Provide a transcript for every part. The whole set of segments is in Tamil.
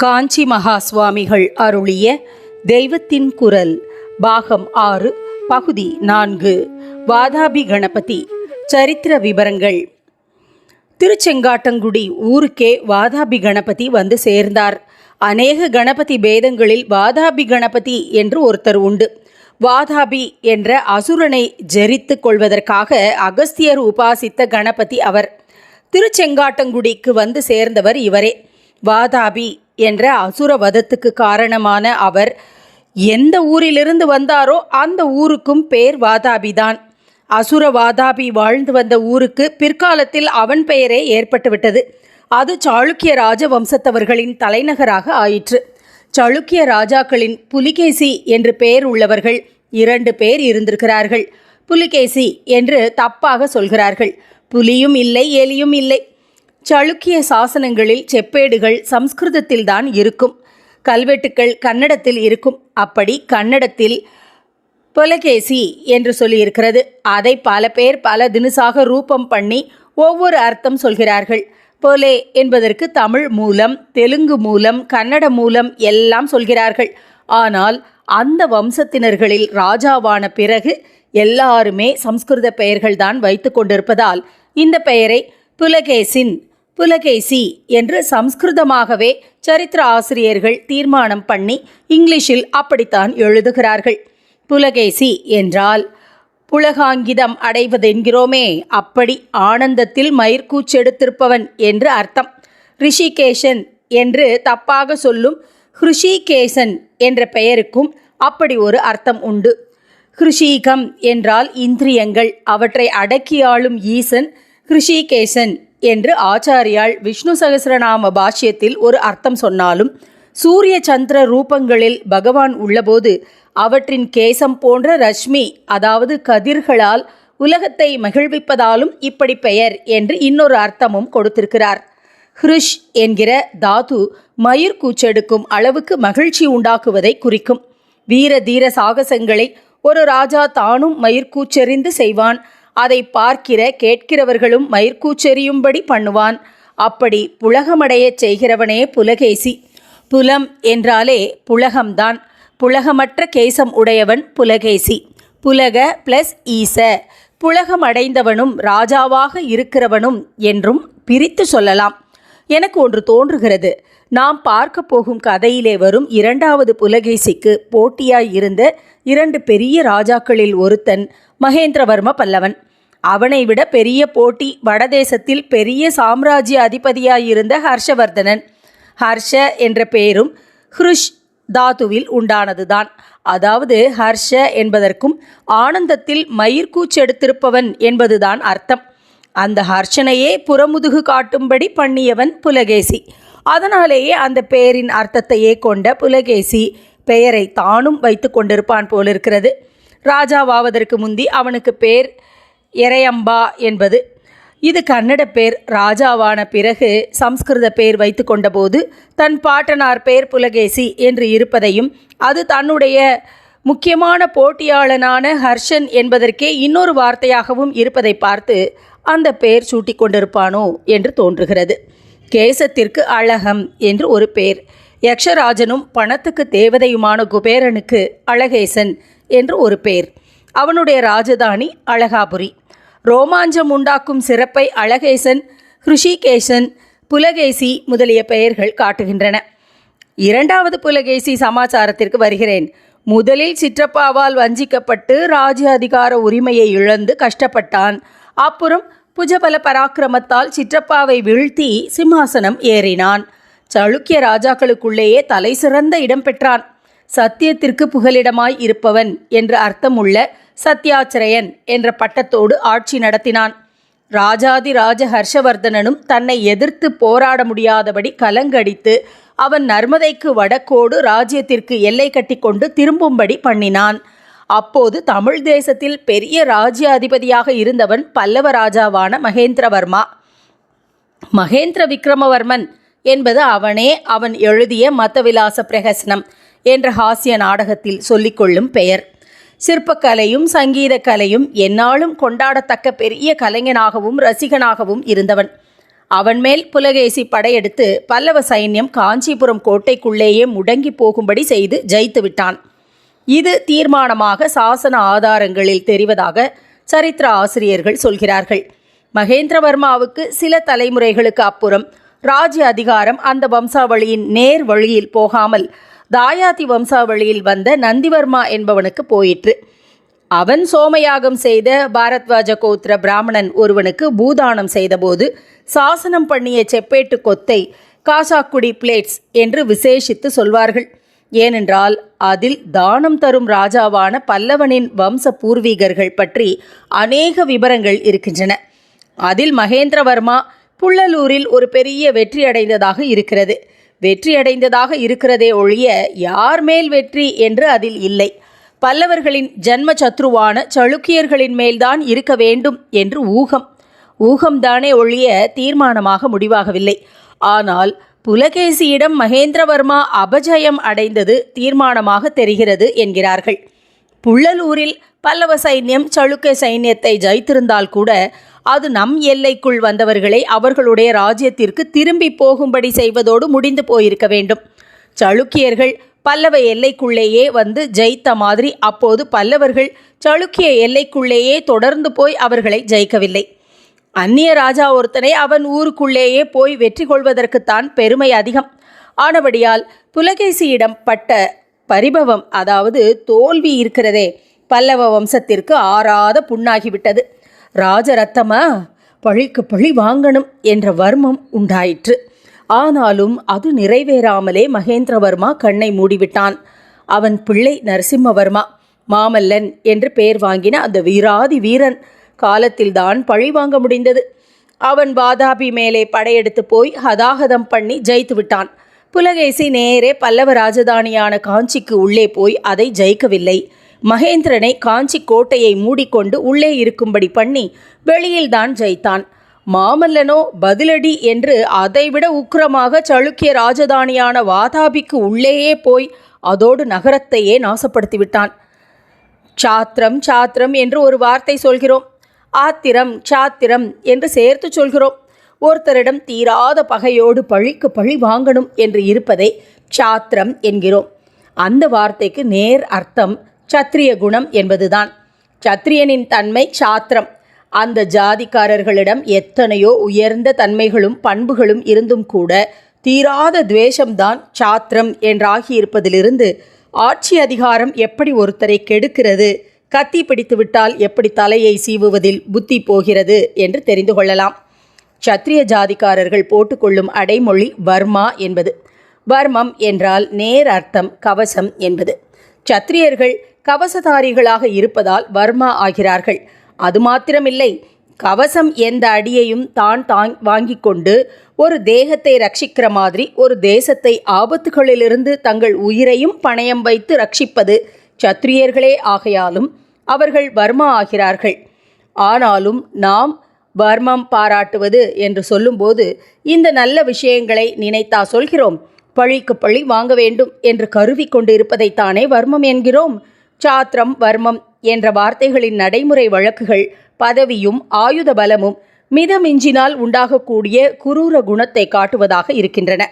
காஞ்சி மகா சுவாமிகள் அருளிய தெய்வத்தின் குரல் பாகம் ஆறு பகுதி நான்கு வாதாபி கணபதி சரித்திர விவரங்கள் திருச்செங்காட்டங்குடி ஊருக்கே வாதாபி கணபதி வந்து சேர்ந்தார். அநேக கணபதி பேதங்களில் வாதாபி கணபதி என்று ஒருத்தர் உண்டு. வாதாபி என்ற அசுரனை ஜெரித்து கொள்வதற்காக அகஸ்தியர் உபாசித்த கணபதி அவர். திருச்செங்காட்டங்குடிக்கு வந்து சேர்ந்தவர் இவரே. வாதாபி என்ற அசுர வதத்துக்கு காரணமான அவர் எந்த ஊரிலிருந்து வந்தாரோ அந்த ஊருக்கும் பேர் வாதாபிதான். அசுர வாதாபி வாழ்ந்து வந்த ஊருக்கு பிற்காலத்தில் அவன் பெயரே ஏற்பட்டுவிட்டது. அது சாளுக்கிய ராஜவம்சத்தவர்களின் தலைநகராக ஆயிற்று. சாளுக்கிய ராஜாக்களின் புலிகேசி என்று பெயர் உள்ளவர்கள் இரண்டு பேர் இருந்திருக்கிறார்கள். புலிகேசி என்று தப்பாக சொல்கிறார்கள். புலியும் இல்லை எலியும் இல்லை. சளுக்கிய சாசனங்களில் செப்பேடுகள் சம்ஸ்கிருதத்தில்தான் இருக்கும். கல்வெட்டுக்கள் கன்னடத்தில் இருக்கும். அப்படி கன்னடத்தில் புலகேசி என்று சொல்லியிருக்கிறது. அதை பல பேர் பல தினுசாக ரூபம் பண்ணி ஒவ்வொரு அர்த்தம் சொல்கிறார்கள். போலே என்பதற்கு தமிழ் மூலம் தெலுங்கு மூலம் கன்னட மூலம் எல்லாம் சொல்கிறார்கள். ஆனால் அந்த வம்சத்தினர்களில் ராஜாவான பிறகு எல்லாருமே சம்ஸ்கிருத பெயர்கள்தான் வைத்து கொண்டிருப்பதால் இந்த பெயரை புலகேசின் புலகேசி என்று சம்ஸ்கிருதமாகவே சரித்திர ஆசிரியர்கள் தீர்மானம் பண்ணி இங்கிலீஷில் அப்படித்தான் எழுதுகிறார்கள். புலகேசி என்றால் புலகாங்கிதம் அடைவதென்கிறோமே அப்படி ஆனந்தத்தில் மயிர்கூச்செடுத்திருப்பவன் என்று அர்த்தம். ரிஷிகேஷன் என்று தப்பாக சொல்லும் ஹிருஷிகேசன் என்ற பெயருக்கும் அப்படி ஒரு அர்த்தம் உண்டு. ஹிருஷீகம் என்றால் இந்திரியங்கள் அவற்றை அடக்கியாளும் ஈசன் ஹிருஷிகேசன் என்று ஆச்சாரியால் விஷ்ணு சகசிரநாம பாஷ்யத்தில் ஒரு அர்த்தம் சொன்னாலும் சூரிய சந்திர ரூபங்களில் பகவான் உள்ளபோது அவற்றின் கேசம் போன்ற ரஷ்மி அதாவது கதிர்களால் உலகத்தை மகிழ்விப்பதாலும் இப்படி பெயர் என்று இன்னொரு அர்த்தமும் கொடுத்திருக்கிறார். ஹ்ருஷ் என்கிற தாது மயிர் கூச்செடுக்கும் அளவுக்கு மகிழ்ச்சி உண்டாக்குவதை குறிக்கும். வீர தீர சாகசங்களை ஒரு ராஜா தானும் மயிர்கூச்செறிந்து செய்வான். அதை பார்க்கிற கேட்கிறவர்களும் மயிர்கூச்செறியும்படி பண்ணுவான். அப்படி புலகமடையச் செய்கிறவனே புலகேசி. புலம் என்றாலே புலகம்தான். புலகமற்ற கேசம் உடையவன் புலகேசி. புலக பிளஸ் ஈச. புலகம் அடைந்தவனும் ராஜாவாக இருக்கிறவனும் என்றும் பிரித்து சொல்லலாம். எனக்கு ஒன்று தோன்றுகிறது. நாம் பார்க்க போகும் கதையிலே வரும் இரண்டாவது புலகேசிக்கு போட்டியாய் இருந்த இரண்டு பெரிய ராஜாக்களில் ஒருத்தன் மகேந்திரவர்ம பல்லவன். அவனை விட பெரிய போட்டி வடதேசத்தில் பெரிய சாம்ராஜ்ய அதிபதியாயிருந்த ஹர்ஷவர்தனன். ஹர்ஷ என்ற பெயரும் ஹ்ருஷ் தாதுவில் உண்டானதுதான். அதாவது ஹர்ஷ என்பதற்கும் ஆனந்தத்தில் மயிர்கூச்செடுத்திருப்பவன் என்பதுதான் அர்த்தம். அந்த ஹர்ஷனையே புறமுதுகு காட்டும்படி பண்ணியவன் புலகேசி. அதனாலேயே அந்த பெயரின் அர்த்தத்தையே கொண்ட புலகேசி பெயரை தானும் வைத்து கொண்டிருப்பான் போலிருக்கிறது ராஜாவாவதற்கு முந்தி அவனுக்கு பேர் எரையம்பா என்பது. இது கன்னட பேர் ராஜாவான பிறகு சம்ஸ்கிருத பேர் வைத்து கொண்டபோது தன் பாட்டனார் பேர் புலகேசி என்று இருப்பதையும் அது தன்னுடைய முக்கியமான போட்டியாளனான ஹர்ஷன் என்பதற்கே இன்னொரு வார்த்தையாகவும் இருப்பதை பார்த்து அந்த பெயர் சூட்டி கொண்டிருப்பானோ என்று தோன்றுகிறது. கேசத்திற்கு அழகம் என்று ஒரு பேர். யக்ஷராஜனும் பணத்துக்கு தேவதையுமான குபேரனுக்கு அழகேசன் என்று ஒரு பேர். அவனுடைய ராஜதானி அழகாபுரி. ரோமாஞ்சம் உண்டாக்கும் சிறப்பை அழகேசன் ஹிருஷிகேசன் புலகேசி முதலிய பெயர்கள் காட்டுகின்றன. இரண்டாவது புலகேசி சமாச்சாரத்திற்கு வருகிறேன். முதலில் சிற்றப்பாவால் வஞ்சிக்கப்பட்டு ராஜ்ய அதிகார உரிமையை இழந்து கஷ்டப்பட்டான். அப்புறம் புஜபல பராக்கிரமத்தால் சிற்றப்பாவை வீழ்த்தி சிம்மாசனம் ஏறினான். சளுக்கிய ராஜாக்களுக்குள்ளேயே தலை சிறந்த இடம் பெற்றான். சத்தியத்திற்கு புகலிடமாய் இருப்பவன் என்று அர்த்தமுள்ள சத்யாச்சிரயன் என்ற பட்டத்தோடு ஆட்சி நடத்தினான். ராஜாதி ராஜ ஹர்ஷவர்தனனும் தன்னை எதிர்த்து போராட முடியாதபடி கலங்கடித்து அவன் நர்மதைக்கு வடக்கோடு ராஜ்யத்திற்கு எல்லை கட்டிக்கொண்டு திரும்பும்படி பண்ணினான். அப்போது தமிழ் தேசத்தில் பெரிய ராஜ்ய அதிபதியாக இருந்தவன் பல்லவ ராஜாவான மகேந்திரவர்மா. மகேந்திர விக்ரமவர்மன் என்பது அவனே அவன் எழுதிய மத்தவிலாச பிரகசனம் என்ற ஹாஸ்ய நாடகத்தில் சொல்லிக்கொள்ளும் பெயர். சிற்பக்கலையும் சங்கீத கலையும் என்னாலும் கொண்டாடத்தக்க பெரிய கலைஞனாகவும் ரசிகனாகவும் இருந்தவன். அவன் மேல் புலகேசி படையெடுத்து பல்லவ சைன்யம் காஞ்சிபுரம் கோட்டைக்குள்ளேயே முடங்கி போகும்படி செய்து ஜெயித்து விட்டான் இது தீர்மானமாக சாசன ஆதாரங்களில் தெரிவதாக சரித்திர ஆசிரியர்கள் சொல்கிறார்கள். மகேந்திரவர்மாவுக்கு சில தலைமுறைகளுக்கு அப்புறம் ராஜ்ய அதிகாரம் அந்த வம்சாவளியின் நேர் வழியில் போகாமல் தாயாதி வம்சாவளியில் வந்த நந்திவர்மா என்பவனுக்கு போயிற்று. அவன் சோமயாகம் செய்த பாரத்வாஜ கோத்திர பிராமணன் ஒருவனுக்கு பூதானம் செய்தபோது சாசனம் பண்ணிய செப்பேட்டு கொத்தை காசாக்குடி பிளேட்ஸ் என்று விசேஷித்து சொல்வார்கள். ஏனென்றால் அதில் தானம் தரும் ராஜாவான பல்லவனின் வம்ச பூர்வீகர்கள் பற்றி அநேக விவரங்கள் இருக்கின்றன. அதில் மகேந்திரவர்மா புள்ளலூரில் ஒரு பெரிய வெற்றி அடைந்ததாக இருக்கிறது. வெற்றி அடைந்ததாக இருக்கிறதே ஒழிய யார் மேல் வெற்றி என்று அதில் இல்லை. பல்லவர்களின் ஜன்ம சத்ருவான சளுக்கியர்களின் மேல்தான் இருக்க வேண்டும் என்று ஊகம். ஊகம்தானே ஒழிய தீர்மானமாக முடிவாகவில்லை. ஆனால் புலகேசியிடம் மகேந்திரவர்மா அபஜயம் அடைந்தது தீர்மானமாக தெரிகிறது என்கிறார்கள். புள்ளலூரில் பல்லவ சைன்யம் சளுக்க சைன்யத்தை ஜெயித்திருந்தால் கூட அது நம் எல்லைக்குள் வந்தவர்களை அவர்களுடைய ராஜ்யத்திற்கு திரும்பி போகும்படி செய்வதோடு முடிந்து போயிருக்க வேண்டும். சளுக்கியர்கள் பல்லவ எல்லைக்குள்ளேயே வந்து ஜெயித்த மாதிரி அப்போது பல்லவர்கள் சளுக்கிய எல்லைக்குள்ளேயே தொடர்ந்து போய் அவர்களை ஜெயிக்கவில்லை. அந்நிய ராஜா ஒருத்தனை அவன் ஊருக்குள்ளேயே போய் வெற்றி கொள்வதற்குத்தான் பெருமை அதிகம். ஆனபடியால் புலகேசியிடம் பட்ட பரிபவம் அதாவது தோல்வி இருக்கிறதே பல்லவ வம்சத்திற்கு ஆறாத புண்ணாகிவிட்டது. ராஜரத்தமா பழிக்கு பழி வாங்கணும் என்ற வர்மம் உண்டாயிற்று. ஆனாலும் அது நிறைவேறாமலே மகேந்திரவர்மா கண்ணை மூடிவிட்டான். அவன் பிள்ளை நரசிம்மவர்மா மாமல்லன் என்று பெயர் வாங்கின அந்த வீராதி வீரன் காலத்தில்தான் பழி வாங்க முடிந்தது. அவன் வாதாபி மேலே படையெடுத்து போய் ஹதாகதம் பண்ணி ஜெயித்து விட்டான். புலகேசி நேரே பல்லவ ராஜதானியான காஞ்சிக்கு உள்ளே போய் அதை ஜெயிக்கவில்லை. மகேந்திரனை காஞ்சி கோட்டையை மூடிக்கொண்டு உள்ளே இருக்கும்படி பண்ணி வெளியில்தான் ஜெயித்தான். மாமல்லனோ பதிலடி என்று அதைவிட உக்கிரமாக சளுக்கிய ராஜதானியான வாதாபிக்கு உள்ளேயே போய் அதோடு நகரத்தையே நாசப்படுத்திவிட்டான். சாத்திரம் சாத்திரம் என்று ஒரு வார்த்தை சொல்கிறோம். ஆத்திரம் சாத்திரம் என்று சேர்த்து சொல்கிறோம். ஒருத்தரிடம் தீராத பகையோடு பழிக்கு பழி வாங்கணும் என்று இருப்பதை சாத்திரம் என்கிறோம். அந்த வார்த்தைக்கு நேர் அர்த்தம் சத்திரிய குணம் என்பதுதான். சத்திரியனின் தன்மை சாத்திரம். அந்த ஜாதிக்காரர்களிடம் எத்தனையோ உயர்ந்த தன்மைகளும் பண்புகளும் இருந்தும் கூட தீராத துவேஷம்தான் சாத்திரம் என்றாகியிருப்பதிலிருந்து ஆட்சி அதிகாரம் எப்படி ஒருத்தரை கெடுக்கிறது? கத்தி பிடித்துவிட்டால் எப்படி தலையை சீவுவதில் புத்தி போகிறது என்று தெரிந்து கொள்ளலாம். சத்திரிய ஜாதிக்காரர்கள் போட்டுக்கொள்ளும் அடைமொழி வர்மா என்பது. வர்மம் என்றால் நேர் அர்த்தம் கவசம் என்பது. சத்திரியர்கள் கவசதாரிகளாக இருப்பதால் வர்மா ஆகிறார்கள். அது மாத்திரமில்லை. கவசம் எந்த அடியையும் தான் தாங் வாங்கி கொண்டு ஒரு தேகத்தை ரட்சிக்கிற மாதிரி ஒரு தேசத்தை ஆபத்துகளிலிருந்து தங்கள் உயிரையும் பணயம் வைத்து ரட்சிப்பது சத்திரியர்களே ஆகையாலும் அவர்கள் வர்மா ஆகிறார்கள். ஆனாலும் நாம் வர்மம் பாராட்டுவது என்று சொல்லும்போது இந்த நல்ல விஷயங்களை நினைத்தா சொல்கிறோம். பழிக்கு பழி வாங்க வேண்டும் என்று கருவி கொண்டிருப்பதைத்தானே வர்மம் என்கிறோம். சாத்திரம் வர்மம் என்ற வார்த்தைகளின் நடைமுறை வழக்குகள் பதவியும் ஆயுத பலமும் மிதமிஞ்சினால் உண்டாகக்கூடிய குரூர குணத்தை காட்டுவதாக இருக்கின்றன.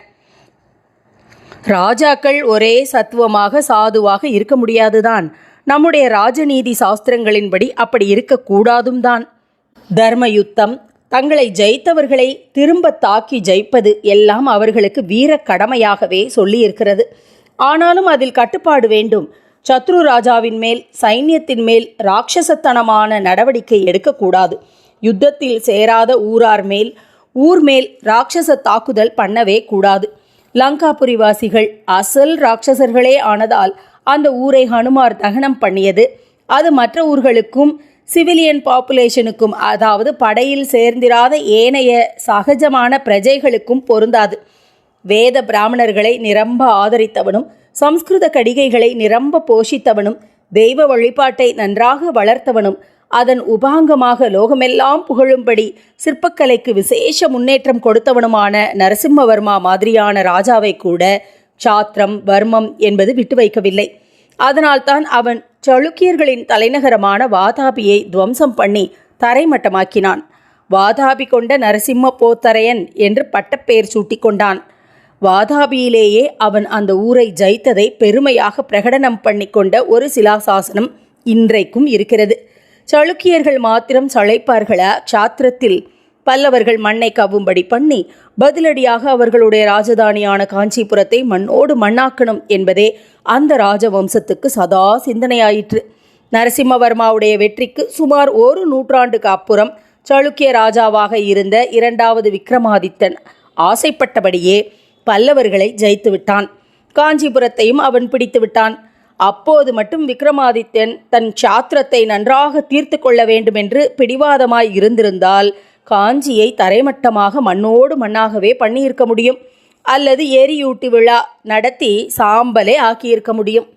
ராஜாக்கள் ஒரே சத்துவமாக சாதுவாக இருக்க முடியாதுதான். நம்முடைய ராஜநீதி சாஸ்திரங்களின்படி அப்படி இருக்கக்கூடாதும் தான். தர்ம யுத்தம் தங்களை ஜெயித்தவர்களை திரும்ப தாக்கி ஜெயிப்பது எல்லாம் அவர்களுக்கு வீர கடமையாகவே சொல்லியிருக்கிறது. ஆனாலும் அதில் கட்டுப்பாடு வேண்டும். சத்ரு ராஜாவின் மேல் சைன்யத்தின் மேல் ராட்சசத்தனமான நடவடிக்கை எடுக்கக்கூடாது. யுத்தத்தில் சேராத ஊரார் மேல் ஊர் மேல் ராட்சச தாக்குதல் பண்ணவே கூடாது. லங்காபுரிவாசிகள் அசல் ராட்சசர்களே ஆனதால் அந்த ஊரை ஹனுமார் தகனம் பண்ணியது. அது மற்ற ஊர்களுக்கும் சிவிலியன் பாப்புலேஷனுக்கும் அதாவது படையில் சேர்ந்திராத ஏனைய சகஜமான பிரஜைகளுக்கும் பொருந்தாது. வேத பிராமணர்களை நிரம்ப ஆதரித்தவனும் சம்ஸ்கிருத கடிகைகளை நிரம்ப போஷித்தவனும் தெய்வ வழிபாட்டை நன்றாக வளர்த்தவனும் அதன் உபாங்கமாக லோகமெல்லாம் புகழும்படி சிற்பக்கலைக்கு விசேஷ முன்னேற்றம் கொடுத்தவனுமான நரசிம்மவர்மா மாதிரியான ராஜாவை கூட சாத்திரம் வர்மம் என்பது விட்டு வைக்கவில்லை. அதனால்தான் அவன் சளுக்கியர்களின் தலைநகரமான வாதாபியை துவம்சம் பண்ணி தரைமட்டமாக்கினான். வாதாபி கொண்ட நரசிம்ம போத்தரையன் என்று பட்டப்பெயர் சூட்டிக்கொண்டான். வாதாபியிலேயே அவன் அந்த ஊரை ஜெயித்ததை பெருமையாக பிரகடனம் பண்ணி கொண்ட ஒரு சிலாசாசனம் இன்றைக்கும் இருக்கிறது. சளுக்கியர்கள் மாத்திரம் சளைப்பார்களா? சாத்திரத்தில் பல்லவர்கள் மண்ணை கவ்வும்படி பண்ணி பதிலடியாக அவர்களுடைய ராஜதானியான காஞ்சிபுரத்தை மண்ணோடு மண்ணாக்கணும் என்பதே அந்த ராஜவம்சத்துக்கு சதா சிந்தனையாயிற்று. நரசிம்மவர்மாவுடைய வெற்றிக்கு சுமார் ஒரு நூற்றாண்டுக்கு அப்புறம் சளுக்கிய ராஜாவாக இருந்த இரண்டாவது விக்ரமாதித்தன் ஆசைப்பட்டபடியே பல்லவர்களை ஜெயித்து விட்டான். காஞ்சிபுரத்தையும் அவன் பிடித்து விட்டான். அப்போது மட்டும் விக்ரமாதித்யன் தன் சாத்திரத்தை நன்றாக தீர்த்து கொள்ள வேண்டுமென்று பிடிவாதமாய் இருந்திருந்தால் காஞ்சியை தரைமட்டமாக மண்ணோடு மண்ணாகவே பண்ணியிருக்க முடியும். அல்லது எரியூட்டி விழா நடத்தி சாம்பலே ஆக்கியிருக்க முடியும்.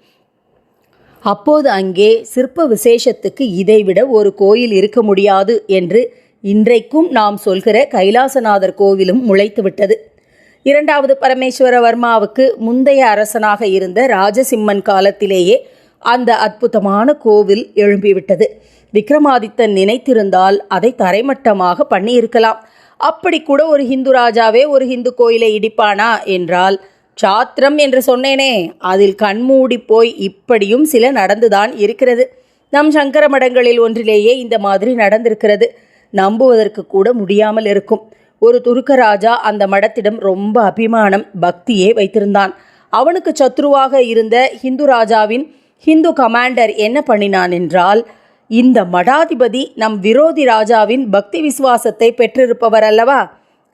அப்போது அங்கே சிற்ப விசேஷத்துக்கு இதைவிட ஒரு கோயில் இருக்க முடியாது என்று இன்றைக்கும் நாம் சொல்கிற கைலாசநாதர் கோவிலும் முளைத்துவிட்டது. இரண்டாவது பரமேஸ்வரவர்மாவுக்கு முந்தைய அரசனாக இருந்த ராஜசிம்மன் காலத்திலேயே அந்த அற்புதமான கோவில் எழும்பிவிட்டது. விக்ரமாதித்தன் நினைத்திருந்தால் அதை தரைமட்டமாக பண்ணியிருக்கலாம். அப்படி கூட ஒரு ஹிந்து ராஜாவே ஒரு ஹிந்து கோயிலை இடிப்பானா என்றால் சாத்திரம் என்று சொன்னேனே. அதில் கண்மூடி போய் இப்படியும் சில நடந்துதான் இருக்கிறது. நம் சங்கர மடங்களில் ஒன்றிலேயே இந்த மாதிரி நடந்திருக்கிறது. நம்புவதற்கு கூட முடியாமல் இருக்கும். ஒரு துருக்க ராஜா அந்த மடத்திடம் ரொம்ப அபிமானம் பக்தியே வைத்திருந்தான். அவனுக்கு சத்ருவாக இருந்த ஹிந்து ராஜாவின் ஹிந்து கமாண்டர் என்ன பண்ணினான் என்றால் இந்த மடாதிபதி நம் விரோதி ராஜாவின் பக்தி விசுவாசத்தை பெற்றிருப்பவர் அல்லவா?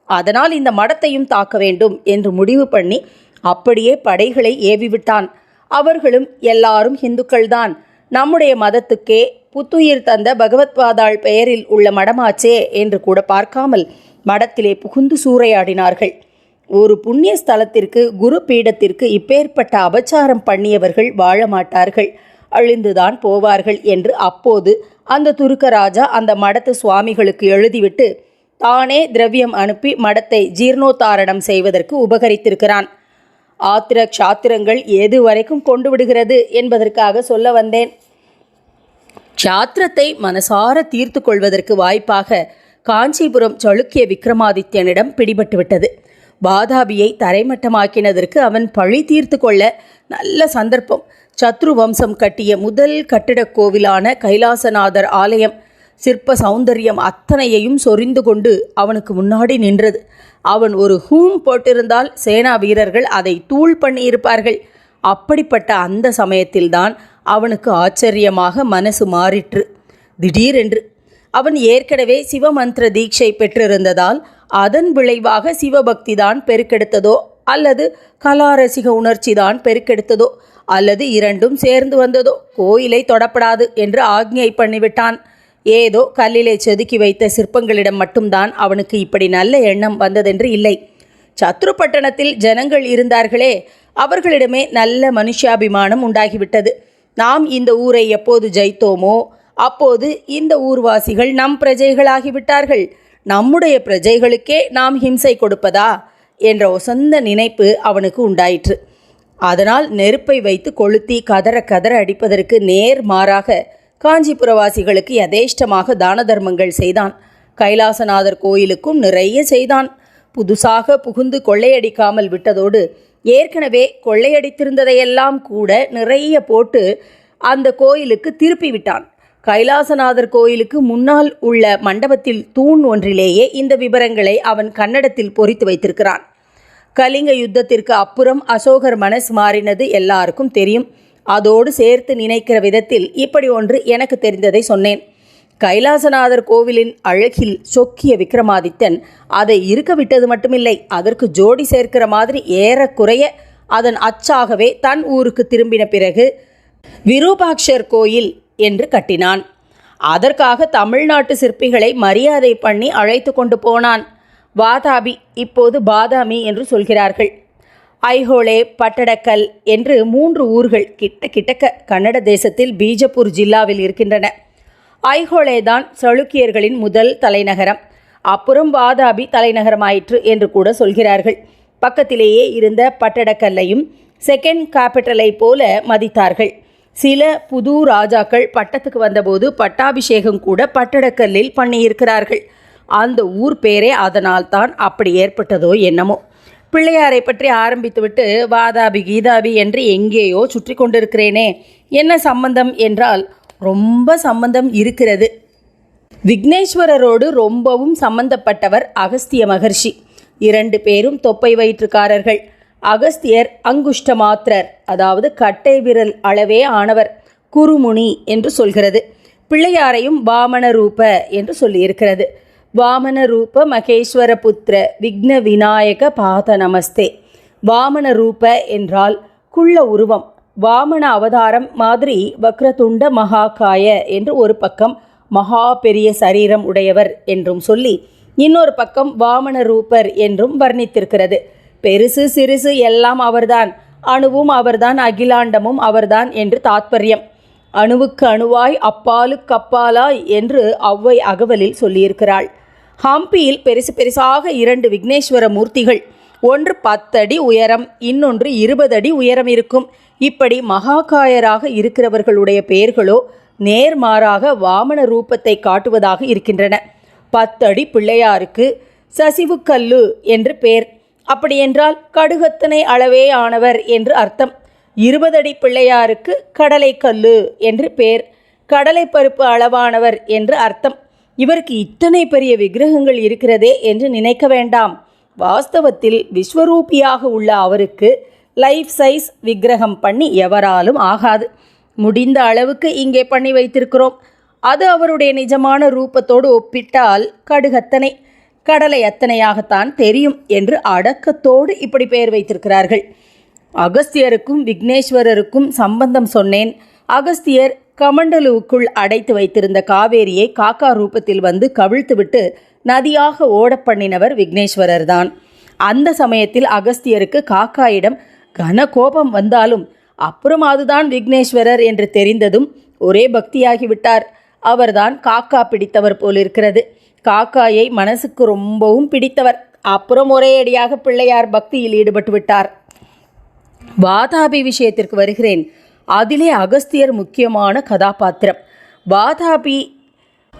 அதனால் இந்த மடத்தையும் தாக்க வேண்டும் என்று முடிவு பண்ணி அப்படியே படைகளை ஏவிவிட்டான். அவர்களும் எல்லாரும் இந்துக்கள்தான் நம்முடைய மதத்துக்கே புத்துயிர் தந்த பகவத்வாதாள் பெயரில் உள்ள மடமாச்சே என்று கூட பார்க்காமல் மடத்திலே புகுந்து சூறையாடினார்கள். ஒரு புண்ணிய ஸ்தலத்திற்கு குரு பீடத்திற்கு இப்பேற்பட்ட அபச்சாரம் பண்ணியவர்கள் வாழ மாட்டார்கள். அழிந்துதான் போவார்கள் என்று அப்போது அந்த துருக்கராஜா அந்த மடத்து சுவாமிகளுக்கு எழுதிவிட்டு தானே திரவியம் அனுப்பி மடத்தை ஜீர்ணோத்தாரணம் செய்வதற்கு உபகரித்திருக்கிறான். ஆத்திர சாத்திரங்கள் எது வரைக்கும் கொண்டு விடுகிறது என்பதற்காக சொல்ல வந்தேன். சாத்திரத்தை மனசார தீர்த்து கொள்வதற்கு வாய்ப்பாக காஞ்சிபுரம் சளுக்கிய விக்ரமாதித்யனிடம் பிடிபட்டுவிட்டது. வாதாபியை தரைமட்டமாக்கினதற்கு அவன் பழி தீர்த்து கொள்ள நல்ல சந்தர்ப்பம். சத்ரு வம்சம் கட்டிய முதல் கட்டிடக் கோவிலான கைலாசநாதர் ஆலயம் சிற்ப சௌந்தரியம் அத்தனையையும் சொரிந்து கொண்டு அவனுக்கு முன்னாடி நின்றது. அவன் ஒரு ஹூம் போட்டிருந்தால் சேனா வீரர்கள் அதை தூள் பண்ணியிருப்பார்கள். அப்படிப்பட்ட அந்த சமயத்தில்தான் அவனுக்கு ஆச்சரியமாக மனசு மாறிற்று. திடீரென்று அவன் ஏற்கனவே சிவமந்திர தீட்சை பெற்றிருந்ததால் அதன் விளைவாக சிவபக்தி தான் பெருக்கெடுத்ததோ அல்லது கலாரசிக உணர்ச்சி தான் பெருக்கெடுத்ததோ அல்லது இரண்டும் சேர்ந்து வந்ததோ கோயிலை தொடப்படாது என்று ஆக்ஞை பண்ணிவிட்டான். ஏதோ கல்லிலே செதுக்கி வைத்த சிற்பங்களிடம் மட்டும்தான் அவனுக்கு இப்படி நல்ல எண்ணம் வந்ததென்று இல்லை. சத்ருப்பட்டணத்தில் ஜனங்கள் இருந்தார்களே அவர்களிடமே நல்ல மனுஷாபிமானம் உண்டாகிவிட்டது. நாம் இந்த ஊரை எப்போது ஜெயித்தோமோ அப்போது இந்த ஊர்வாசிகள் நம் பிரஜைகளாகிவிட்டார்கள். நம்முடைய பிரஜைகளுக்கே நாம் ஹிம்சை கொடுப்பதா? என்ற ஒசந்த நினைப்பு அவனுக்கு உண்டாயிற்று. அதனால் நெருப்பை வைத்து கொளுத்தி கதற கதற அடிப்பதற்கு நேர் மாறாக காஞ்சிபுரவாசிகளுக்கு யதேஷ்டமாக தான தர்மங்கள் செய்தான். கைலாசநாதர் கோயிலுக்கும் நிறைய செய்தான். புதுசாக புகுந்து கொள்ளையடிக்காமல் விட்டதோடு ஏற்கனவே கொள்ளையடித்திருந்ததையெல்லாம் கூட நிறைய போட்டு அந்த கோயிலுக்கு திருப்பி விட்டான். கைலாசநாதர் கோயிலுக்கு முன்னால் உள்ள மண்டபத்தில் தூண் ஒன்றிலேயே இந்த விவரங்களை அவன் கன்னடத்தில் பொறித்து வைத்திருக்கிறான். கலிங்க யுத்தத்திற்கு அப்புறம் அசோகர் மனஸ் மாறினது எல்லாருக்கும் தெரியும். அதோடு சேர்த்து நினைக்கிற விதத்தில் இப்படி ஒன்று எனக்கு தெரிந்ததை சொன்னேன். கைலாசநாதர் கோவிலின் அழகில் சொக்கிய விக்ரமாதித்தன் அதை இருக்க விட்டது மட்டுமில்லை அதற்கு ஜோடி சேர்க்கிற மாதிரி ஏறக்குறைய அதன் அச்சாகவே தன் ஊருக்கு திரும்பின பிறகு விரூபாக்ஷர் கோயில் என்று கட்டினான். அதற்காக தமிழ்நாட்டு சிற்பிகளை மரியாதை பண்ணி அழைத்து கொண்டு போனான். வாதாபி இப்போது பாதாமி என்று சொல்கிறார்கள். ஐஹோளே பட்டடக்கல் என்று மூன்று ஊர்கள் கிட்ட கிட்டக்க கன்னட தேசத்தில் பீஜப்பூர் ஜில்லாவில் இருக்கின்றன. ஐஹோளே தான் சளுக்கியர்களின் முதல் தலைநகரம். அப்புறம் வாதாபி தலைநகரமாயிற்று என்று கூட சொல்கிறார்கள். பக்கத்திலேயே இருந்த பட்டடக்கல்லையும் செகண்ட் கேபிட்டலை போல மதித்தார்கள். சில புது ராஜாக்கள் பட்டத்துக்கு வந்தபோது பட்டாபிஷேகம் கூட பட்டடக்கல்லில் பண்ணியிருக்கிறார்கள். அந்த ஊர் பேரே அதனால்தான் அப்படி ஏற்பட்டதோ என்னமோ. பிள்ளையாரை பற்றி ஆரம்பித்துவிட்டு வாதாபி கீதாபி என்று எங்கேயோ சுற்றி கொண்டிருக்கிறேனே என்ன சம்பந்தம்? என்றால் ரொம்ப சம்பந்தம் இருக்கிறது. விக்னேஸ்வரரோடு ரொம்பவும் சம்பந்தப்பட்டவர் அகஸ்திய மகர்ஷி. இரண்டு பேரும் தொப்பை வயிற்றுக்காரர்கள். அகஸ்தியர் அங்குஷ்டமாத்திரர் அதாவது கட்டை விரல் அளவே ஆனவர் குருமுனி என்று சொல்கிறது. பிள்ளையாரையும் வாமன ரூப என்று சொல்லியிருக்கிறது. வாமன ரூப மகேஸ்வர புத்திர விக்ன விநாயக பாத நமஸ்தே. வாமன ரூப என்றால் குள்ள உருவம் வாமன அவதாரம் மாதிரி வக்ரதுண்ட மகாகாய என்று ஒரு பக்கம் மகா பெரிய சரீரம் உடையவர் என்றும் சொல்லி இன்னொரு பக்கம் வாமன ரூபர் என்றும் வர்ணித்திருக்கிறது. பெருசு சிறுசு எல்லாம் அவர்தான். அணுவும் அவர்தான் அகிலாண்டமும் அவர்தான் என்று தாத்பரியம். அணுவுக்கு அணுவாய் அப்பாலுக்கு அப்பாலாய் என்று ஒளவை அகவலில் சொல்லியிருக்கிறாள். ஹம்பியில் பெருசு பெருசாக இரண்டு விக்னேஸ்வர மூர்த்திகள். ஒன்று பத்தடி உயரம் இன்னொன்று இருபது அடி உயரம் இருக்கும். இப்படி மகாகாயராக இருக்கிறவர்களுடைய பெயர்களோ நேர்மாறாக வாமன ரூபத்தை காட்டுவதாக இருக்கின்றன. பத்தடி பிள்ளையாருக்கு சசிவுக்கல்லு என்று பெயர். அப்படியென்றால் கடுகத்தனை அளவே ஆனவர் என்று அர்த்தம். இருபதடி பிள்ளையாருக்கு கடலைக்கல்லு என்று பேர். கடலைப்பருப்பு அளவானவர் என்று அர்த்தம். இவருக்கு இத்தனை பெரிய விக்கிரகங்கள் இருக்கிறதே என்று நினைக்க வேண்டாம். வாஸ்தவத்தில் விஸ்வரூபியாக உள்ள அவருக்கு லைஃப் சைஸ் விக்கிரகம் பண்ணி எவராலும் ஆகாது. முடிந்த அளவுக்கு இங்கே பண்ணி வைத்திருக்கிறோம். அது அவருடைய நிஜமான ரூபத்தோடு ஒப்பிட்டால் கடுகத்தனை. கடலை அத்தனையாகத்தான் தெரியும் என்று அடக்கத்தோடு இப்படி பெயர் வைத்திருக்கிறார்கள். அகஸ்தியருக்கும் விக்னேஸ்வரருக்கும் சம்பந்தம் சொன்னேன். அகஸ்தியர் கமண்டலுவுக்குள் அடைத்து வைத்திருந்த காவேரியை காக்கா ரூபத்தில் வந்து கவிழ்த்துவிட்டு நதியாக ஓடப்பண்ணினவர் விக்னேஸ்வரர் தான் அந்த சமயத்தில் அகஸ்தியருக்கு காக்காயிடம் கன கோபம் வந்தாலும் அப்புறம் அதுதான் விக்னேஸ்வரர் என்று தெரிந்ததும் ஒரே பக்தியாகிவிட்டார். அவர்தான் காக்கா பிடித்தவர் போலிருக்கிறது. காக்காயை மனசுக்கு ரொம்பவும் பிடித்தவர். அப்புறம் ஒரே அடியாக பிள்ளையார் பக்தியில் ஈடுபட்டு விட்டார். வாதாபி விஷயத்திற்கு வருகிறேன். அதிலே அகஸ்தியர் முக்கியமான கதாபாத்திரம். வாதாபி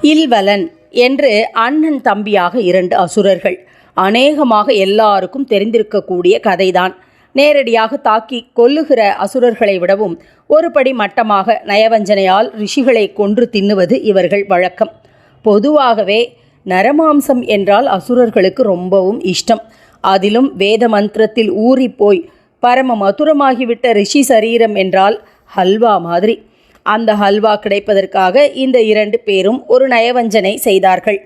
இல்வலன் என்று அண்ணன் தம்பியாக இரண்டு அசுரர்கள். அநேகமாக எல்லாருக்கும் தெரிந்திருக்கக்கூடிய கதைதான். நேரடியாக தாக்கி கொல்லுகிற அசுரர்களை விடவும் ஒருபடி மட்டமாக நயவஞ்சனையால் ரிஷிகளை கொன்று தின்னுவது இவர்கள் வழக்கம். பொதுவாகவே நரமாம்சம் என்றால் அசுரர்களுக்கு ரொம்பவும் இஷ்டம். அதிலும் வேத மந்திரத்தில் ஊறிப்போய் பரம மதுரமாகிவிட்ட ரிஷி சரீரம் என்றால் ஹல்வா மாதிரி. அந்த ஹல்வா கிடைப்பதற்காக இந்த இரண்டு பேரும் ஒரு நயவஞ்சனை செய்தார்கள்.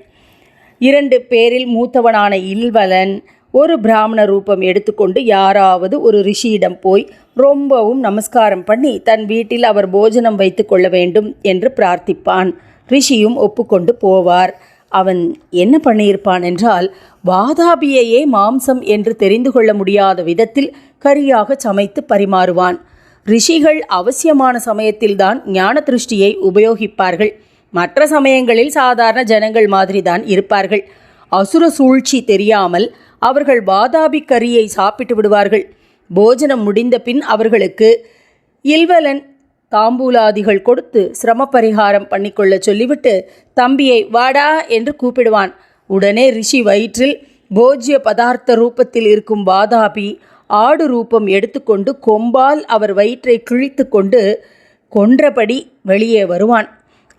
இரண்டு பேரில் மூத்தவனான இல்வலன் ஒரு பிராமண ரூபம் எடுத்துக்கொண்டு யாராவது ஒரு ரிஷியிடம் போய் ரொம்பவும் நமஸ்காரம் பண்ணி தன் வீட்டில் அவர் போஜனம் வைத்து கொள்ள வேண்டும் என்று பிரார்த்திப்பான். ரிஷியும் ஒப்புக்கொண்டு போவார். அவன் என்ன பண்ணியிருப்பான் என்றால் வாதாபியையே மாம்சம் என்று தெரிந்து கொள்ள முடியாத விதத்தில் கரியாக சமைத்து பரிமாறுவான். ரிஷிகள் அவசியமான சமயத்தில்தான் ஞான திருஷ்டியை உபயோகிப்பார்கள். மற்ற சமயங்களில் சாதாரண ஜனங்கள் மாதிரிதான் இருப்பார்கள். அசுர சூழ்ச்சி தெரியாமல் அவர்கள் வாதாபி கரியை சாப்பிட்டு விடுவார்கள். போஜனம் முடிந்த பின் அவர்களுக்கு இல்வலன் தாம்பூலாதிகள் கொடுத்து சிரம பரிகாரம் பண்ணிக்கொள்ள சொல்லிவிட்டு தம்பியை வாடா என்று கூப்பிடுவான். உடனே ரிஷி வயிற்றில் போஜ்ய பதார்த்த ரூபத்தில் இருக்கும் வாதாபி ஆடு ரூபம் எடுத்துக்கொண்டு கொம்பால் அவர் வயிற்றை கிழித்து கொண்டு கொன்றபடி வெளியே வருவான்.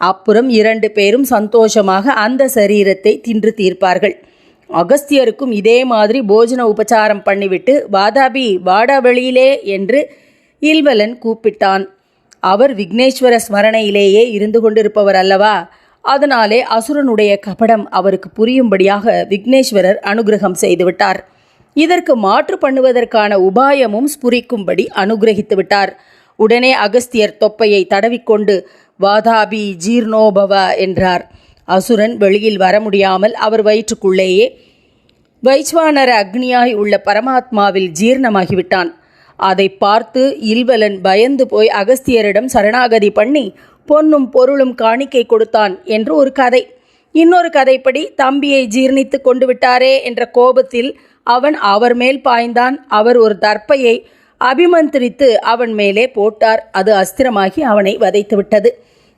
அப்புறம் இரண்டு பேரும் சந்தோஷமாக அந்த சரீரத்தை தின்று தீர்ப்பார்கள். அகஸ்தியருக்கும் இதே மாதிரி போஜன உபச்சாரம் பண்ணிவிட்டு வாதாபி வாடா வெளியிலே என்று இல்வலன் கூப்பிட்டான். அவர் விக்னேஸ்வர ஸ்மரணையிலேயே இருந்து கொண்டிருப்பவர் அல்லவா? அதனாலே அசுரனுடைய கபடம் அவருக்கு புரியும்படியாக விக்னேஸ்வரர் அனுகிரகம் செய்துவிட்டார். இதற்கு மாற்று பண்ணுவதற்கான உபாயமும் ஸ்புரிக்கும்படி அனுகிரகித்து விட்டார். உடனே அகஸ்தியர் தொப்பையை தடவிக்கொண்டு வாதாபி ஜீர்ணோபவ என்றார். அசுரன் வெளியில் வர முடியாமல் அவர் வயிற்றுக்குள்ளேயே வைஸ்வானர அக்னியாய் உள்ள பரமாத்மாவில் ஜீர்ணமாகிவிட்டான். அதை பார்த்து இல்வலன் பயந்து போய் அகஸ்தியரிடம் சரணாகதி பண்ணி பொன்னும் பொருளும் காணிக்கை கொடுத்தான் என்று ஒரு கதை. இன்னொரு கதைப்படி தம்பியை ஜீர்ணித்து கொண்டு விட்டாரே என்ற கோபத்தில் அவன் அவர் மேல் பாய்ந்தான். அவர் ஒரு தர்ப்பையை அபிமந்திரித்து அவன் மேலே போட்டார். அது அஸ்திரமாகி அவனை வதைத்துவிட்டது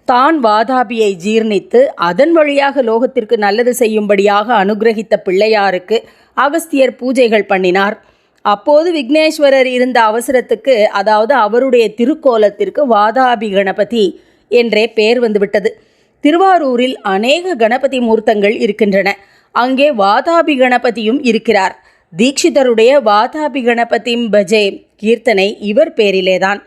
தான் வாதாபியை ஜீர்ணித்து அதன் வழியாக லோகத்திற்கு நல்லது செய்யும்படியாக அனுகிரகித்த பிள்ளையாருக்கு அகஸ்தியர் பூஜைகள் பண்ணினார். அப்போது விக்னேஸ்வரர் இருந்த அவசரத்துக்கு அதாவது அவருடைய திருக்கோலத்திற்கு வாதாபி கணபதி என்றே பெயர் வந்துவிட்டது திருவாரூரில் அநேக கணபதி மூர்த்தங்கள் இருக்கின்றன. அங்கே வாதாபி கணபதியும் இருக்கிறார். தீட்சிதருடைய வாதாபி கணபதிம் பஜே கீர்த்தனை இவர் பேரிலேதான்.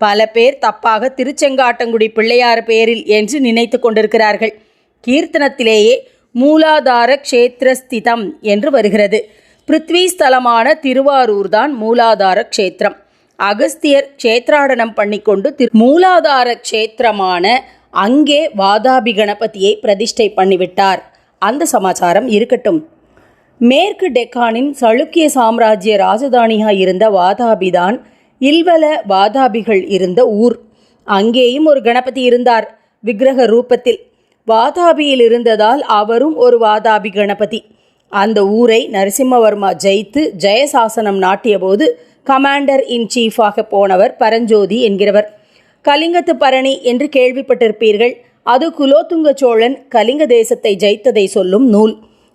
பல பேர் தப்பாக திருச்செங்காட்டங்குடி பிள்ளையார் பெயரில் என்று நினைத்து கொண்டிருக்கிறார்கள். கீர்த்தனத்திலேயே மூலாதார க்ஷேத்திரஸ்திதம் என்று வருகிறது. பிருத்வி ஸ்தலமான திருவாரூர் தான் மூலாதார க்ஷேத்திரம். அகஸ்தியர் க்ஷேத்ராடனம் பண்ணிக்கொண்டு திரு மூலாதார க்ஷேத்திரமான அங்கே வாதாபி கணபதியை பிரதிஷ்டை பண்ணிவிட்டார். அந்த சமாச்சாரம் இருக்கட்டும். மேற்கு டெக்கானின் சளுக்கிய சாம்ராஜ்ய ராஜதானியாக இருந்த வாதாபிதான் இல்வல வாதாபிகள் இருந்த ஊர். அங்கேயும் ஒரு கணபதி இருந்தார். விக்கிரக ரூபத்தில். வாதாபியில் இருந்ததால் அவரும் ஒரு வாதாபி கணபதி. அந்த ஊரை நரசிம்மவர்மா ஜெயித்து ஜெயசாசனம் நாட்டியபோது கமாண்டர் இன் சீஃபாக போனவர் பரஞ்சோதி என்கிறவர். கலிங்கத்து பரணி என்று கேள்விப்பட்டிருப்பீர்கள். அது குலோத்துங்க சோழன் கலிங்க தேசத்தை ஜெயித்ததை சொல்லும் நூல்.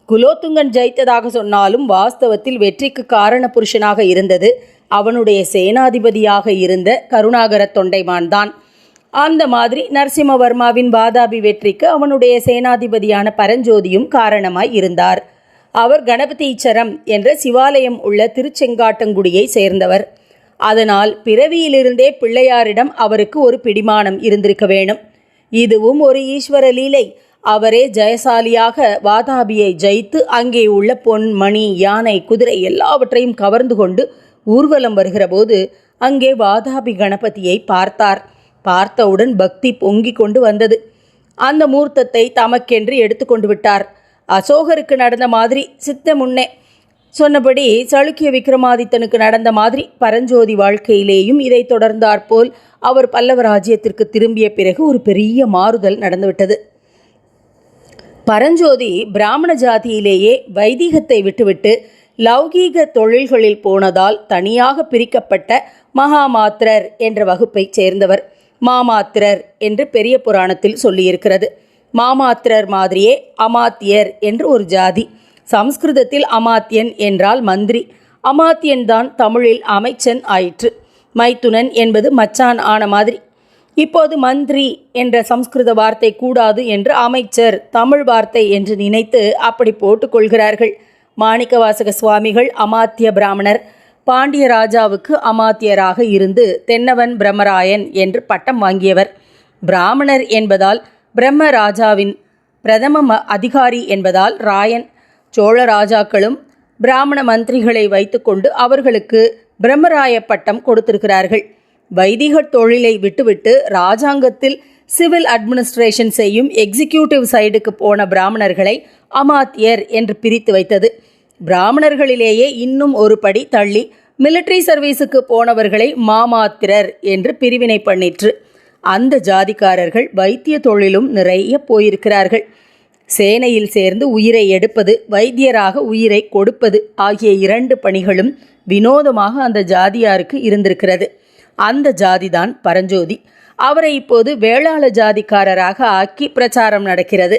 குலோத்துங்கன் ஜெயித்ததாக சொன்னாலும் வாஸ்தவத்தில் வெற்றிக்கு காரண புருஷனாக இருந்தது. அவனுடைய சேனாதிபதியாக இருந்த கருணாகர தொண்டைமான் தான் அந்த மாதிரி நரசிம்மவர்மாவின் வாதாபி வெற்றிக்கு அவனுடைய சேனாதிபதியான பரஞ்சோதியும் காரணமாய் இருந்தார். அவர் கணபதீச்சரம் என்ற சிவாலயம் உள்ள திருச்செங்காட்டங்குடியை சேர்ந்தவர். அதனால் பிறவியிலிருந்தே பிள்ளையாரிடம் அவருக்கு ஒரு பிடிமானம் இருந்திருக்க வேணும் இதுவும் ஒரு ஈஸ்வர லீலை. அவரே ஜெயசாலியாக வாதாபியை ஜெயித்து அங்கே உள்ள பொன் மணி யானை குதிரை எல்லாவற்றையும் கவர்ந்து கொண்டு ஊர்வலம் வருகிறபோது அங்கே வாதாபி கணபதியை பார்த்தார். பார்த்தவுடன் பக்தி பொங்கிக் கொண்டு வந்தது. அந்த மூர்த்தத்தை தமக்கென்று எடுத்துக்கொண்டு விட்டார். அசோகருக்கு நடந்த மாதிரி சித்த முன்னே சொன்னபடி சளுக்கிய விக்ரமாதித்தனுக்கு நடந்த மாதிரி பரஞ்சோதி வாழ்க்கையிலேயும் இதை தொடர்ந்தாற்போல் அவர் பல்லவ ராஜ்யத்திற்கு திரும்பிய பிறகு ஒரு பெரிய மாறுதல் நடந்துவிட்டது. பரஞ்சோதி பிராமண ஜாதியிலேயே வைதீகத்தை விட்டுவிட்டு லௌகீக தொழில்களில் போனதால் தனியாக பிரிக்கப்பட்ட மகாமாத்திரர் என்ற வகுப்பைச் சேர்ந்தவர். மாமாத்திரர் என்று பெரிய புராணத்தில் சொல்லியிருக்கிறது. மாமாத்திரர் மாதிரியே அமாத்தியர் என்று ஒரு ஜாதி. சம்ஸ்கிருதத்தில் அமாத்தியன் என்றால் மந்திரி. அமாத்தியன் தான் தமிழில் அமைச்சன் ஆயிற்று. மைத்துனன் என்பது மச்சான் ஆன மாதிரி. இப்போது மந்திரி என்ற சம்ஸ்கிருத வார்த்தை கூடாது என்று அமைச்சர் தமிழ் வார்த்தை என்று நினைத்து அப்படி போட்டுக்கொள்கிறார்கள் மாணிக்கவாசக சுவாமிகள் அமாத்திய பிராமணர். பாண்டிய ராஜாவுக்கு அமாத்தியராக இருந்து தென்னவன் பிரம்மராயன் என்று பட்டம் வாங்கியவர். பிராமணர் என்பதால் பிரம்ம ராஜாவின் பிரதம ம- அதிகாரி என்பதால் ராயன் சோழ ராஜாக்களும் பிராமண மந்திரிகளை வைத்துக்கொண்டு அவர்களுக்கு பிரம்மராய பட்டம் கொடுத்திருக்கிறார்கள். வைதிக தொழிலை விட்டுவிட்டு ராஜாங்கத்தில் சிவில் அட்மினிஸ்ட்ரேஷன் செய்யும் எக்ஸிக்யூட்டிவ் சைடுக்கு போன பிராமணர்களை அமாத்தியர் என்று பிரித்து வைத்தது. பிராமணர்களிலேயே இன்னும் ஒரு படி தள்ளி மிலிட்டரி சர்வீஸுக்கு போனவர்களை மாமாத்திரர் என்று பிரிவினை பண்ணிற்று. அந்த ஜாதிக்காரர்கள் வைத்திய தொழிலும் நிறைய போயிருக்கிறார்கள். சேனையில் சேர்ந்து உயிரை எடுப்பது வைத்தியராக உயிரை கொடுப்பது ஆகிய இரண்டு பணிகளும் வினோதமாக அந்த ஜாதியாருக்கு இருந்திருக்கிறது. அந்த ஜாதிதான் பரஞ்சோதி. அவரை இப்போது வேளாள ஜாதிக்காரராக ஆக்கி பிரச்சாரம் நடக்கிறது.